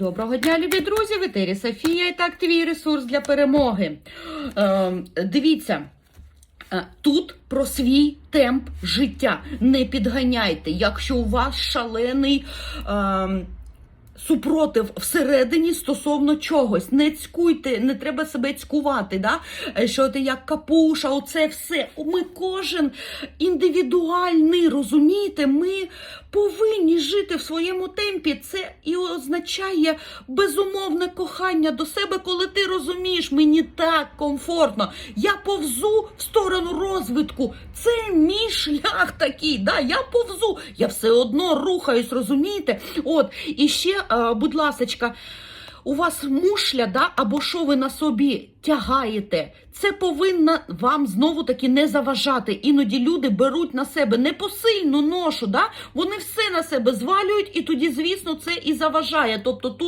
Доброго дня, любі друзі! В етері Софія і так твій ресурс для перемоги. Е, дивіться. Тут про свій темп життя. Не підганяйте, якщо у вас шалений е, супротив всередині стосовно чогось. Не цькуйте, не треба себе цькувати, да? Е, що ти як капуша, оце все. Ми кожен індивідуальний, розумієте? Ми повинні жити в своєму темпі. Це і означає безумовне кохання до себе, коли ти розумієш, мені так комфортно. Я повзу в сторону розвитку. Це мій шлях такий. Да? Я повзу, я все одно рухаюсь, розумієте? От, і ще, будь ласочка. У вас мушля, да, або що ви на собі тягаєте, це повинно вам знову таки не заважати. Іноді люди беруть на себе непосильну ношу, да? вони все на себе звалюють, і тоді, звісно, це і заважає. Тобто тут